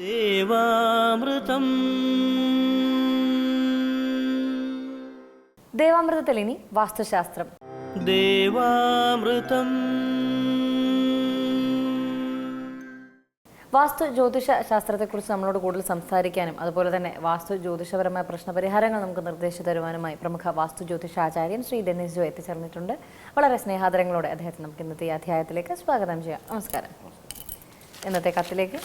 ദേവാമൃതം. ദേവാമൃതത്തിൽ ഇനി വാസ്തുശാസ്ത്രം. ദേവാമൃതം. വാസ്തു ജ്യോതിഷ ശാസ്ത്രത്തെക്കുറിച്ച് നമ്മളോട് കൂടുതൽ സംസാരിക്കാനും അതുപോലെ തന്നെ വാസ്തു ജ്യോതിഷപരമായ പ്രശ്നപരിഹാരങ്ങൾ നമുക്ക് നിർദ്ദേശിച്ചു തരുവാനുമായി പ്രമുഖ വാസ്തു ജ്യോതിഷാചാര്യൻ ശ്രീ ഡെന്നിസ് ജോ എത്തിച്ചേർന്നിട്ടുണ്ട്. വളരെ സ്നേഹാദരങ്ങളോടെ അദ്ദേഹത്തെ നമുക്ക് ഇന്നത്തെ ഈ അധ്യായത്തിലേക്ക് സ്വാഗതം ചെയ്യാം. നമസ്കാരം. ഇന്നത്തെ കത്തിലേക്ക്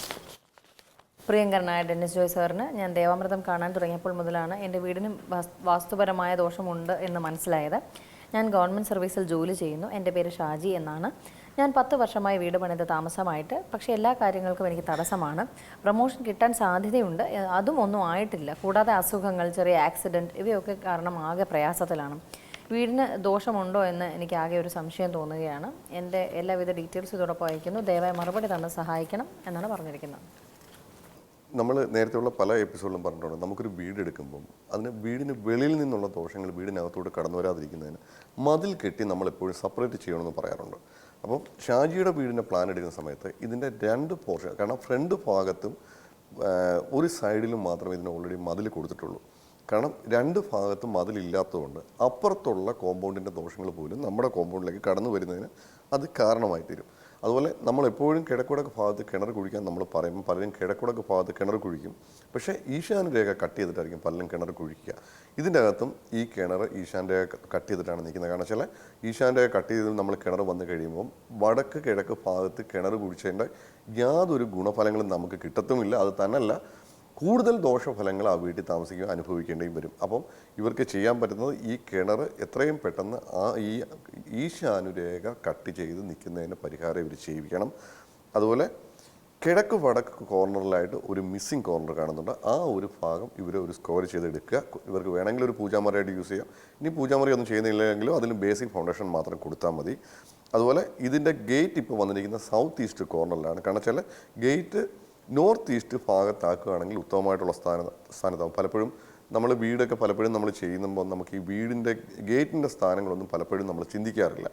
പ്രിയങ്കരനായ ഡെന്നിസ് ജോയ് സാറിന് ഞാൻ ദേവാമൃതം കാണാൻ തുടങ്ങിയപ്പോൾ മുതലാണ് എന്റെ വീടിന് വാസ്തുപരമായ ദോഷമുണ്ട് എന്ന് മനസ്സിലായത്. ഞാൻ ഗവൺമെന്റ് സർവീസിൽ ജോലി ചെയ്യുന്നു. എന്റെ പേര് ഷാജി എന്നാണ്. ഞാൻ പത്ത് വർഷമായി വീട് പണിത് താമസമായിട്ട്. പക്ഷേ എല്ലാ കാര്യങ്ങൾക്കും എനിക്ക് തടസ്സമാണ്. പ്രൊമോഷൻ കിട്ടാൻ സാധ്യതയുണ്ട്. അതും ഒന്നും ആയിട്ടില്ല. കൂടാതെ അസുഖങ്ങൾ ചെറിയ ആക്സിഡന്റ് ഇവയൊക്കെ കാരണം ആകെ പ്രയാസത്തിലാണ്. വീടിന് ദോഷമുണ്ടോ എന്ന് എനിക്ക് ആകെ ഒരു സംശയം തോന്നുകയാണ്. എന്റെ എല്ലാവിധ ഡീറ്റെയിൽസ് ഇതോടൊപ്പം അയക്കുന്നു ദയവായി മറുപടി തന്ന് സഹായിക്കണം എന്നാണ് പറഞ്ഞിരിക്കുന്നത്. നമ്മൾ നേരത്തെയുള്ള പല എപ്പിസോഡിലും പറഞ്ഞിട്ടുണ്ട്. നമുക്കൊരു വീട് എടുക്കുമ്പം അതിന് വീടിന് വെളിയിൽ നിന്നുള്ള ദോഷങ്ങൾ വീടിനകത്തോട്ട് കടന്നു വരാതിരിക്കുന്നതിന് മതിൽ കെട്ടി നമ്മൾ എപ്പോഴും സെപ്പറേറ്റ് ചെയ്യണമെന്ന് പറയാറുണ്ട്. അപ്പം ഷാജിയുടെ വീടിന്റെ പ്ലാൻ എടുക്കുന്ന സമയത്ത് ഇതിന്റെ രണ്ട് പോർഷൻ കാരണം ഫ്രണ്ട് ഭാഗത്തും ഒരു സൈഡിലും മാത്രമേ ഇതിന് ഓൾറെഡി മതിൽ കൊടുത്തിട്ടുള്ളൂ. കാരണം രണ്ട് ഭാഗത്തും മതിലില്ലാത്തതുകൊണ്ട് അപ്പുറത്തുള്ള കോമ്പൗണ്ടിന്റെ ദോഷങ്ങൾ പോലും നമ്മുടെ കോമ്പൗണ്ടിലേക്ക് കടന്നു വരുന്നതിന് അത് കാരണമായി തീരും അതുപോലെ നമ്മൾ എപ്പോഴും കിഴക്കുടക്ക് ഭാഗത്ത് കിണർ കുഴിക്കാൻ നമ്മൾ പറയുമ്പോൾ പലരും കിഴക്കുടക്ക് ഭാഗത്ത് കിണർ കുഴിക്കും. പക്ഷേ ഈശാന രേഖ കട്ട് ചെയ്തിട്ടായിരിക്കും പലരും കിണർ കുഴിക്കുക. ഇതിന്റെ അകത്തും ഈ കിണർ ഈശാൻ രേഖ കട്ട് ചെയ്തിട്ടാണ് നിൽക്കുന്നത്. കാരണം വെച്ചാൽ ഈശാൻ രേഖ കട്ട് ചെയ്ത് നമ്മൾ കിണർ വന്ന് കഴിയുമ്പോൾ വടക്ക് കിഴക്ക് ഭാഗത്ത് കിണർ കുഴിച്ചതിന്റെ യാതൊരു ഗുണഫലങ്ങളും നമുക്ക് കിട്ടത്തുമില്ല. അത് തന്നല്ല കൂടുതൽ ദോഷഫലങ്ങൾ ആ വീട്ടിൽ താമസിക്കുക അനുഭവിക്കേണ്ടിയും വരും. അപ്പം ഇവർക്ക് ചെയ്യാൻ പറ്റുന്നത് ഈ കിണർ എത്രയും പെട്ടെന്ന് ആ ഈ ഈശാനുരേഖ കട്ട് ചെയ്ത് നിൽക്കുന്നതിന് പരിഹാരം ഇവർ ചെയ്യിക്കണം അതുപോലെ കിഴക്ക് വടക്ക് കോർണറിലായിട്ട് ഒരു മിസ്സിംഗ് കോർണർ കാണുന്നുണ്ട്. ആ ഒരു ഭാഗം ഇവർ ഒരു സ്കോർ ചെയ്തെടുക്കുക. ഇവർക്ക് വേണമെങ്കിൽ ഒരു പൂജാമറയായിട്ട് യൂസ് ചെയ്യാം. ഇനി പൂജാമറി ഒന്നും ചെയ്യുന്നില്ലെങ്കിലും അതിന് ബേസിക് ഫൗണ്ടേഷൻ മാത്രം കൊടുത്താൽ മതി. അതുപോലെ ഇതിന്റെ ഗേറ്റ് ഇപ്പോൾ വന്നിരിക്കുന്ന സൗത്ത് ഈസ്റ്റ് കോർണറിലാണ് കാരണം വെച്ചാൽ ഗേറ്റ് നോർത്ത് ഈസ്റ്റ് ഭാഗത്താക്കുകയാണെങ്കിൽ ഉത്തമമായിട്ടുള്ള സ്ഥാന സ്ഥാനത്താവും. പലപ്പോഴും നമ്മൾ വീടൊക്കെ പലപ്പോഴും നമ്മൾ ചെയ്യുമ്പോൾ നമുക്ക് ഈ വീടിന്റെ ഗേറ്റിന്റെ സ്ഥാനങ്ങളൊന്നും പലപ്പോഴും നമ്മൾ ചിന്തിക്കാറില്ല.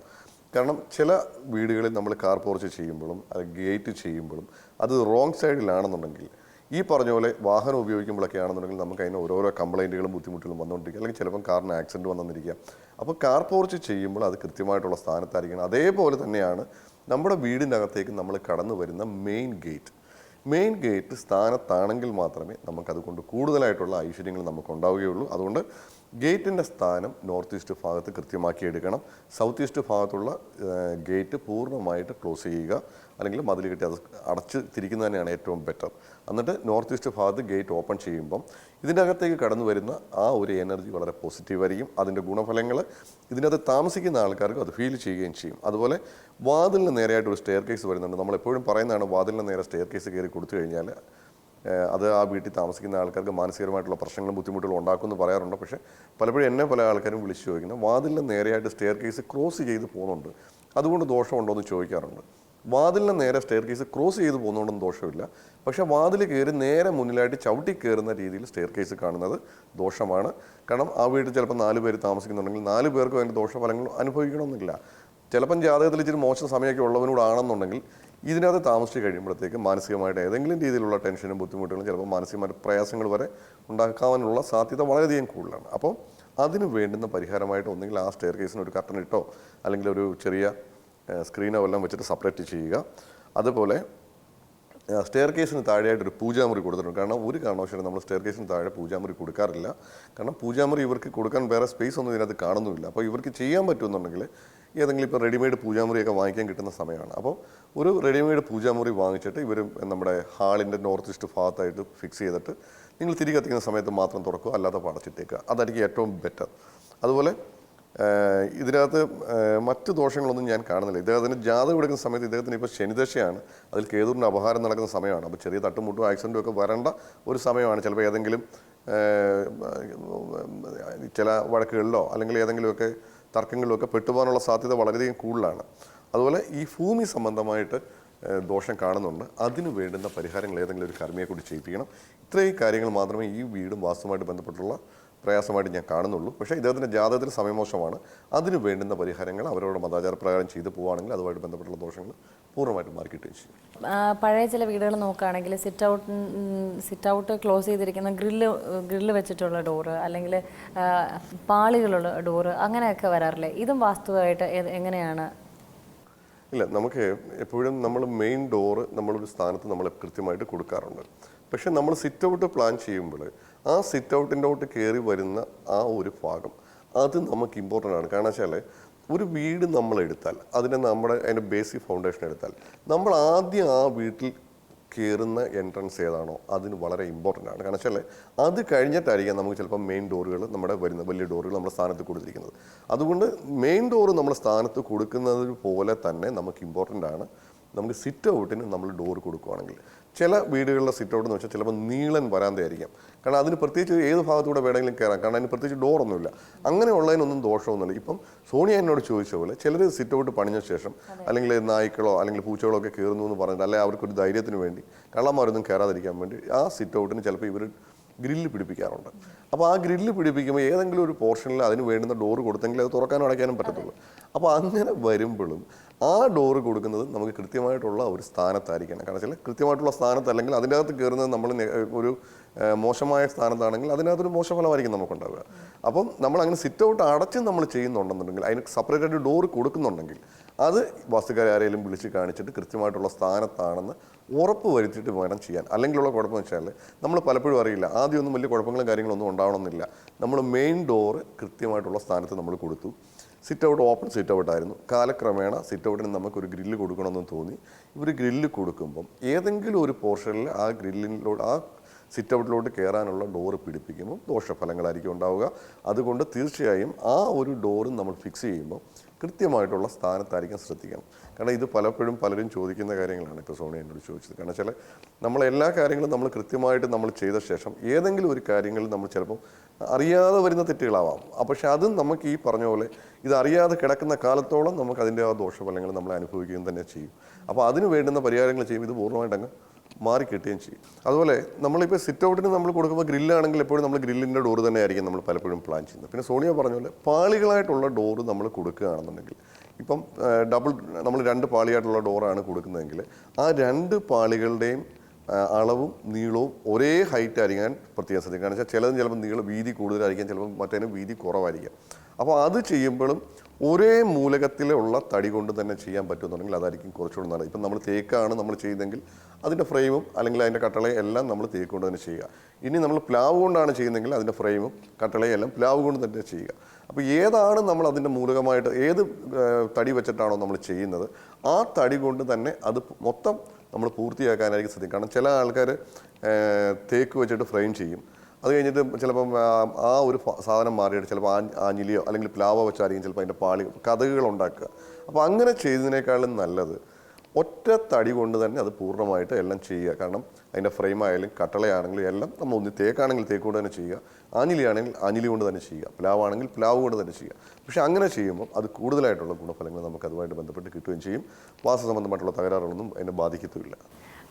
കാരണം ചില വീടുകളിൽ നമ്മൾ കാർ പോർച്ച് ചെയ്യുമ്പോഴും അത് ഗേറ്റ് ചെയ്യുമ്പോഴും അത് റോങ് സൈഡിലാണെന്നുണ്ടെങ്കിൽ ഈ പറഞ്ഞ പോലെ വാഹനം ഉപയോഗിക്കുമ്പോഴൊക്കെ ആണെന്നുണ്ടെങ്കിൽ നമുക്ക് അതിന് ഓരോരോ കംപ്ലൈന്റുകളും ബുദ്ധിമുട്ടുകളും വന്നുകൊണ്ടിരിക്കുക അല്ലെങ്കിൽ ചിലപ്പം കാറിന് ആക്സിഡന്റ് വന്നിരിക്കുക അപ്പോൾ കാർ പോർച്ച് ചെയ്യുമ്പോൾ അത് കൃത്യമായിട്ടുള്ള സ്ഥാനത്തായിരിക്കണം. അതേപോലെ തന്നെയാണ് നമ്മുടെ വീടിനകത്തേക്ക് നമ്മൾ കടന്നു വരുന്ന മെയിൻ ഗേറ്റ്. മെയിൻ ഗേറ്റ് സ്ഥാനത്താണെങ്കിൽ മാത്രമേ നമുക്കതുകൊണ്ട് കൂടുതലായിട്ടുള്ള ഐശ്വര്യങ്ങൾ നമുക്ക് ഉണ്ടാവുകയുള്ളൂ അതുകൊണ്ട് ഗേറ്റിന്റെ സ്ഥാനം നോർത്ത് ഈസ്റ്റ് ഭാഗത്ത് കൃത്യമാക്കി എടുക്കണം സൗത്ത് ഈസ്റ്റ് ഭാഗത്തുള്ള ഗേറ്റ് പൂർണമായിട്ട് ക്ലോസ് ചെയ്യുക. അല്ലെങ്കിൽ മതിൽ കെട്ടി അത് അടച്ച് തിരിക്കുന്നത് തന്നെയാണ് ഏറ്റവും ബെറ്റർ എന്നിട്ട് നോർത്ത് ഈസ്റ്റ് ഭാഗത്ത് ഗേറ്റ് ഓപ്പൺ ചെയ്യുമ്പം ഇതിന്റെ അകത്തേക്ക് കടന്നു വരുന്ന ആ ഒരു എനർജി വളരെ പോസിറ്റീവ് ആയിരിക്കും. അതിന്റെ ഗുണഫലങ്ങൾ ഇതിനകത്ത് താമസിക്കുന്ന ആൾക്കാർക്ക് അത് ഫീൽ ചെയ്യുകയും ചെയ്യും. അതുപോലെ വാതിലിന് നേരെയായിട്ട് ഒരു സ്റ്റെയർ കേസ് വരുന്നുണ്ട്. നമ്മൾ എപ്പോഴും പറയുന്നതാണ് വാതിലിന് നേരെ സ്റ്റെയർ കേസ് കയറി കൊടുത്തു കഴിഞ്ഞാൽ അത് ആ വീട്ടിൽ താമസിക്കുന്ന ആൾക്കാർക്ക് മാനസികമായിട്ടുള്ള പ്രശ്നങ്ങളും ബുദ്ധിമുട്ടുകളും ഉണ്ടാക്കുമെന്ന് പറയാറുണ്ട്. പക്ഷേ പലപ്പോഴും എന്നെ പല ആൾക്കാരും വിളിച്ചു ചോദിക്കുന്നത് വാതിലിന് നേരെയായിട്ട് സ്റ്റെയർ കേസ് ക്രോസ് ചെയ്ത് പോകുന്നുണ്ട് അതുകൊണ്ട് ദോഷമുണ്ടോ? എന്ന് ചോദിക്കാറുണ്ട്. വാതിലിന് നേരെ സ്റ്റെയർ കേസ് ക്രോസ് ചെയ്ത് പോകുന്നതുകൊണ്ടൊന്നും ദോഷമില്ല. പക്ഷേ വാതിൽ കയറി നേരെ മുന്നിലായിട്ട് ചവിട്ടി കയറുന്ന രീതിയിൽ സ്റ്റെയർ കേസ് കാണുന്നത് ദോഷമാണ്. കാരണം ആ വീട്ടിൽ ചിലപ്പോൾ നാല് പേര് താമസിക്കുന്നുണ്ടെങ്കിൽ നാല് പേർക്കും അതിന്റെ ദോഷഫലങ്ങൾ അനുഭവിക്കണമെന്നില്ല. ചിലപ്പം ജാതകത്തിൽ ഇച്ചിരി മോശം സമയമൊക്കെ ഉള്ളവനോടാണെന്നുണ്ടെങ്കിൽ ഇതിനകത്ത് താമസിച്ച് കഴിയുമ്പോഴത്തേക്ക് മാനസികമായിട്ട് ഏതെങ്കിലും രീതിയിലുള്ള ടെൻഷനും ബുദ്ധിമുട്ടുകളും ചിലപ്പോൾ മാനസികമായിട്ട് പ്രയാസങ്ങൾ വരെ ഉണ്ടാക്കാനുള്ള സാധ്യത വളരെയധികം കൂടുതലാണ്. അപ്പോൾ അതിന് വേണ്ടുന്ന പരിഹാരമായിട്ട് ഒന്നുകിൽ ആ സ്റ്റെയർ കേസിന് ഒരു കർട്ടൻ ഇട്ടോ അല്ലെങ്കിൽ ഒരു ചെറിയ സ്ക്രീനോ എല്ലാം വെച്ചിട്ട് സെപ്പറേറ്റ് ചെയ്യുക. അതുപോലെ സ്റ്റെയർ കേസിന് താഴെയായിട്ട് ഒരു പൂജാമുറി കൊടുത്തിട്ടുണ്ട്. കാരണം ഒരു കാരണവശാലും നമ്മൾ സ്റ്റെയർ കേസിന് താഴെ പൂജാമുറി കൊടുക്കാറില്ല. കാരണം പൂജാമുറി ഇവർക്ക് കൊടുക്കാൻ വേറെ സ്പേസ് ഒന്നും ഇതിനകത്ത് കാണുന്നുമില്ല. അപ്പോൾ ഇവർക്ക് ചെയ്യാൻ പറ്റുമെന്നുണ്ടെങ്കിൽ ഏതെങ്കിലും ഇപ്പോൾ റെഡിമെയ്ഡ് പൂജാമുറിയൊക്കെ വാങ്ങിക്കാൻ കിട്ടുന്ന സമയമാണ്. അപ്പോൾ ഒരു റെഡിമെയ്ഡ് പൂജാമുറി വാങ്ങിച്ചിട്ട് ഇവർ നമ്മുടെ ഹാളിന്റെ നോർത്ത് ഈസ്റ്റ് ഭാഗത്തായിട്ട് ഫിക്സ് ചെയ്തിട്ട് നിങ്ങൾ തിരികെ എത്തിക്കുന്ന സമയത്ത് മാത്രം തുറക്കുക അല്ലാതെ പടച്ചിട്ടേക്കുക. അതായിരിക്കും ഏറ്റവും ബെറ്റർ അതുപോലെ ഇതിനകത്ത് മറ്റ് ദോഷങ്ങളൊന്നും ഞാൻ കാണുന്നില്ല. ഇദ്ദേഹത്തിന് ജാതകം എടുക്കുന്ന സമയത്ത് ഇദ്ദേഹത്തിന് ഇപ്പോൾ ശനിദശയാണ്. അതിൽ കേതുവിന്റെ അപഹാരം നടക്കുന്ന സമയമാണ്. അപ്പോൾ ചെറിയ തട്ടുമുട്ടും ആക്സിഡന്റും ഒക്കെ വരേണ്ട ഒരു സമയമാണ്. ചിലപ്പോൾ ഏതെങ്കിലും ചില വഴക്കുകളിലോ അല്ലെങ്കിൽ ഏതെങ്കിലുമൊക്കെ തർക്കങ്ങളിലൊക്കെ പെട്ടുപോകാനുള്ള സാധ്യത വളരെയധികം കൂടുതലാണ്. അതുപോലെ ഈ ഭൂമി സംബന്ധമായിട്ട് ദോഷം കാണുന്നുണ്ട്. അതിനു വേണ്ടുന്ന പരിഹാരങ്ങൾ ഏതെങ്കിലും ഒരു കർമ്മിയെ കൂടി ചെയ്യിപ്പിക്കണം. ഇത്രയും കാര്യങ്ങൾ മാത്രമേ ഈ വീടും വാസ്തുവുമായിട്ട് ബന്ധപ്പെട്ടുള്ള പ്രയാസമായിട്ട് ഞാൻ കാണുന്നുള്ളൂ. പക്ഷേ ഇദ്ദേഹത്തിന്റെ ജാതകത്തിൽ സമയമോശമാണ്. അതിന് വേണ്ടുന്ന പരിഹാരങ്ങൾ അവരോട് മതാചാര പ്രകാരം ചെയ്തു പോവുകയാണെങ്കിൽ അതുമായിട്ട് ബന്ധപ്പെട്ടുള്ള ദോഷങ്ങൾ പൂർണമായിട്ടും മാറി കിട്ടുകയും ചെയ്യും. പഴയ ചില വീടുകൾ നോക്കുകയാണെങ്കിൽ sit out sit out close ചെയ്തിരിക്കുന്ന ഗ്രില്ല് ഗ്രില്ല് വെച്ചിട്ടുള്ള ഡോറ് അല്ലെങ്കിൽ പാളികളുള്ള ഡോറ് അങ്ങനെയൊക്കെ വരാറില്ലേ? ഇതും വാസ്തുവായിട്ട് എങ്ങനെയാണ്? ഇല്ല നമുക്ക് എപ്പോഴും നമ്മൾ മെയിൻ ഡോറ് നമ്മളൊരു സ്ഥാനത്ത് നമ്മൾ കൃത്യമായിട്ട് കൊടുക്കാറുണ്ട്. പക്ഷെ നമ്മൾ സിറ്റ് ഔട്ട് പ്ലാൻ ചെയ്യുമ്പോൾ ആ സിറ്റ് ഔട്ടിന്റെ ഔട്ട് കയറി വരുന്ന ആ ഒരു ഭാഗം അത് നമുക്ക് ഇമ്പോർട്ടന്റ് ആണ്. കാരണം വെച്ചാൽ ഒരു വീട് നമ്മൾ എടുത്താൽ അതിനെ നമ്മുടെ അതിന്റെ ബേസിക് ഫൗണ്ടേഷൻ എടുത്താൽ നമ്മൾ ആദ്യം ആ വീട്ടിൽ കയറുന്ന എൻട്രൻസ് ഏതാണോ അതിന് വളരെ ഇമ്പോർട്ടന്റ് ആണ്. കാരണം വെച്ചാൽ അത് കഴിഞ്ഞിട്ടായിരിക്കാം നമുക്ക് ചിലപ്പോൾ മെയിൻ ഡോറുകൾ നമ്മുടെ വരുന്ന വലിയ ഡോറുകൾ നമ്മുടെ സ്ഥാനത്ത് കൊടുത്തിരിക്കുന്നത്. അതുകൊണ്ട് മെയിൻ ഡോറ് നമ്മുടെ സ്ഥാനത്ത് കൊടുക്കുന്നത് പോലെ തന്നെ നമുക്ക് ഇമ്പോർട്ടന്റ് ആണ്. നമുക്ക് സിറ്റ് ഔട്ടിന് നമ്മൾ ഡോർ കൊടുക്കുകയാണെങ്കിൽ ചില വീടുകളിലെ സിറ്റ് ഔട്ട് എന്ന് വെച്ചാൽ ചിലപ്പോൾ നീളൻ വരാന്തയായിരിക്കാം. കാരണം അതിന് പ്രത്യേകിച്ച് ഏത് ഭാഗത്തൂടെ വേണമെങ്കിലും കയറാം. കാരണം അതിന് പ്രത്യേകിച്ച് ഡോറൊന്നുമില്ല അങ്ങനെയുള്ളതിനൊന്നും ദോഷമൊന്നുമില്ല. ഇപ്പം സോണിയ എന്നോട് ചോദിച്ച പോലെ ചിലർ സിറ്റ് ഔട്ട് പണിഞ്ഞ ശേഷം അല്ലെങ്കിൽ നായ്ക്കളോ അല്ലെങ്കിൽ പൂച്ചകളോ ഒക്കെ കയറുന്നു എന്ന് പറഞ്ഞിട്ട് അല്ലെങ്കിൽ അവർക്കൊരു ധൈര്യത്തിന് വേണ്ടി കള്ളന്മാരൊന്നും കയറാതിരിക്കാൻ വേണ്ടി ആ സിറ്റ് ഔട്ടിന് ചിലപ്പോൾ ഇവർ ഗ്രില്ല് പിടിപ്പിക്കാറുണ്ട്. അപ്പോൾ ആ ഗ്രില്ല് പിടിപ്പിക്കുമ്പോൾ ഏതെങ്കിലും ഒരു പോർഷനിൽ അതിന് വേണ്ടുന്ന ഡോറ് കൊടുത്തെങ്കിൽ അത് തുറക്കാനും അടയ്ക്കാനും പറ്റത്തുള്ളൂ. അപ്പോൾ അങ്ങനെ വരുമ്പോഴും ആ ഡോറ് കൊടുക്കുന്നത് നമുക്ക് കൃത്യമായിട്ടുള്ള ഒരു സ്ഥാനത്തായിരിക്കണം. കാരണം വെച്ചാൽ കൃത്യമായിട്ടുള്ള സ്ഥാനത്ത് അല്ലെങ്കിൽ അതിന്റെ അകത്ത് കയറുന്നത് നമ്മൾ ഒരു മോശമായ സ്ഥാനത്താണെങ്കിൽ അതിനകത്തൊരു മോശഫലമായിരിക്കും നമുക്കുണ്ടാവുക. അപ്പം നമ്മൾ അങ്ങനെ സിറ്റ് ഔട്ട് അടച്ച് നമ്മൾ ചെയ്യുന്നുണ്ടെന്നുണ്ടെങ്കിൽ അതിന് സെപ്പറേറ്റ് ഡോറ് കൊടുക്കുന്നുണ്ടെങ്കിൽ അത് വാസ്തുക്കാരെ ആരെങ്കിലും വിളിച്ച് കാണിച്ചിട്ട് കൃത്യമായിട്ടുള്ള സ്ഥാനത്താണെന്ന് ഉറപ്പ് വരുത്തിയിട്ട് വേണം ചെയ്യാൻ. അല്ലെങ്കിലുള്ള കുഴപ്പം വെച്ചാൽ നമ്മൾ പലപ്പോഴും അറിയില്ല ആദ്യമൊന്നും വലിയ കുഴപ്പങ്ങളും കാര്യങ്ങളൊന്നും ഉണ്ടാവണമെന്നില്ല. നമ്മൾ മെയിൻ ഡോറ് കൃത്യമായിട്ടുള്ള സ്ഥാനത്ത് നമ്മൾ കൊടുത്തു. Sit out open sit out ആയിരുന്നു. കാലക്രമേണ സിറ്റ് ഔട്ടിന് നമുക്കൊരു ഗ്രില്ല് കൊടുക്കണമെന്ന് തോന്നി. ഇവർ ഗ്രില്ല് കൊടുക്കുമ്പം ഏതെങ്കിലും ഒരു പോർഷനിൽ ആ ഗ്രില്ലിലോട്ട് ആ സിറ്റ് ഔട്ടിലോട്ട് കയറാനുള്ള ഡോറ് പിടിപ്പിക്കുമ്പോൾ ദോഷഫലങ്ങളായിരിക്കും ഉണ്ടാവുക. അതുകൊണ്ട് തീർച്ചയായും ആ ഒരു ഡോറും നമ്മൾ ഫിക്സ് ചെയ്യുമ്പോൾ കൃത്യമായിട്ടുള്ള സ്ഥാനത്തായിരിക്കും ശ്രദ്ധിക്കണം. കാരണം ഇത് പലപ്പോഴും പലരും ചോദിക്കുന്ന കാര്യങ്ങളാണ് ഇപ്പോൾ സോണി എന്നോട് ചോദിച്ചത്. കാരണം വെച്ചാൽ നമ്മൾ എല്ലാ കാര്യങ്ങളും നമ്മൾ കൃത്യമായിട്ട് നമ്മൾ ചെയ്ത ശേഷം ഏതെങ്കിലും ഒരു കാര്യങ്ങളിൽ നമ്മൾ ചിലപ്പം അറിയാതെ വരുന്ന തെറ്റുകളാവാം. പക്ഷെ അതും നമുക്ക് ഈ പറഞ്ഞ പോലെ ഇത് അറിയാതെ കിടക്കുന്ന കാലത്തോളം നമുക്ക് അതിന്റെ ആ ദോഷഫലങ്ങൾ നമ്മൾ അനുഭവിക്കുകയും തന്നെ ചെയ്യും. അപ്പോൾ അതിന് വേണ്ടുന്ന പരിഹാരങ്ങൾ ചെയ്യും ഇത് പൂർണമായിട്ട് അങ്ങ് മാറി കിട്ടുകയും ചെയ്യും. അതുപോലെ നമ്മളിപ്പോൾ സിറ്റ് ഔട്ടിന് നമ്മൾ കൊടുക്കുമ്പോൾ ഗ്രില്ലാണെങ്കിൽ എപ്പോഴും നമ്മൾ ഗ്രില്ലിന്റെ ഡോർ തന്നെ ആയിരിക്കും നമ്മൾ പലപ്പോഴും പ്ലാൻ ചെയ്യുന്നത്. പിന്നെ സോണിയ പറഞ്ഞ പോലെ പാളികളായിട്ടുള്ള ഡോറ് നമ്മൾ കൊടുക്കുകയാണെന്നുണ്ടെങ്കിൽ ഇപ്പം ഡബിൾ നമ്മൾ രണ്ട് പാളിയായിട്ടുള്ള ഡോറാണ് കൊടുക്കുന്നതെങ്കിൽ ആ രണ്ട് പാളികളുടെയും അളവും നീളവും ഒരേ ഹൈറ്റ് ആയിരിക്കാൻ പ്രത്യേകം ശ്രദ്ധിക്കുക കാരണം വെച്ചാൽ ചിലതും ചിലപ്പോൾ നീളം വീതി കൂടുതലായിരിക്കാം ചിലപ്പോൾ മറ്റേനും വീതി കുറവായിരിക്കാം. അപ്പോൾ അത് ചെയ്യുമ്പോഴും ഒരേ മൂലകത്തിലുള്ള തടി കൊണ്ട് തന്നെ ചെയ്യാൻ പറ്റുമെന്നുണ്ടെങ്കിൽ അതായിരിക്കും കുറച്ചുകൂടെ നല്ലത്. ഇപ്പം നമ്മൾ തേക്കാണ് നമ്മൾ ചെയ്യുന്നതെങ്കിൽ അതിന്റെ ഫ്രെയിമും അല്ലെങ്കിൽ അതിന്റെ കട്ടളയും എല്ലാം നമ്മൾ തേക്ക് കൊണ്ട് തന്നെ ചെയ്യുക. ഇനി നമ്മൾ പ്ലാവ് കൊണ്ടാണ് ചെയ്യുന്നതെങ്കിൽ അതിന്റെ ഫ്രെയിമും കട്ടളയും എല്ലാം പ്ലാവ് കൊണ്ട് തന്നെ ചെയ്യുക. അപ്പോൾ ഏതാണ് നമ്മൾ അതിന്റെ മൂലകമായിട്ട് ഏത് തടി വെച്ചിട്ടാണോ നമ്മൾ ചെയ്യുന്നത്? ആ തടി കൊണ്ട് തന്നെ അത് മൊത്തം നമ്മൾ പൂർത്തിയാക്കാനായിരിക്കും ശ്രദ്ധിക്കും. കാരണം ചില ആൾക്കാർ തേക്ക് വെച്ചിട്ട് ഫ്രെയിം ചെയ്യും. അത് കഴിഞ്ഞിട്ട് ചിലപ്പം ആ, ഒരു സാധനം മാറിയിട്ട് ചിലപ്പോൾ ആ ആഞ്ഞിലിയോ അല്ലെങ്കിൽ പ്ലാവോ വെച്ചായിരിക്കും ചിലപ്പോൾ അതിന്റെ പാളി കഥകൾ ഉണ്ടാക്കുക. അപ്പോൾ അങ്ങനെ ചെയ്തതിനേക്കാളും നല്ലത് ഒറ്റ തടി കൊണ്ട് തന്നെ അത് പൂർണമായിട്ട് എല്ലാം ചെയ്യുക. കാരണം അതിന്റെ ഫ്രെയിം ആയാലും കട്ടളയാണെങ്കിലും എല്ലാം നമ്മൾ ഒന്ന് തേക്കാണെങ്കിൽ തേക്ക് കൊണ്ട് തന്നെ ചെയ്യുക. അനിലിയാണെങ്കിൽ ആഞ്ഞിലി കൊണ്ട് തന്നെ ചെയ്യുക. പ്ലാവ് ആണെങ്കിൽ പ്ലാവ് കൊണ്ട് തന്നെ ചെയ്യുക. പക്ഷേ അങ്ങനെ ചെയ്യുമ്പോൾ അത് കൂടുതലായിട്ടുള്ള ഗുണഫലങ്ങൾ നമുക്ക് അതുമായിട്ട് ബന്ധപ്പെട്ട് കിട്ടുകയും ചെയ്യും. വാസ സംബന്ധമായിട്ടുള്ള തകരാറുകളൊന്നും അതിനെ ബാധിക്കത്തുമില്ല.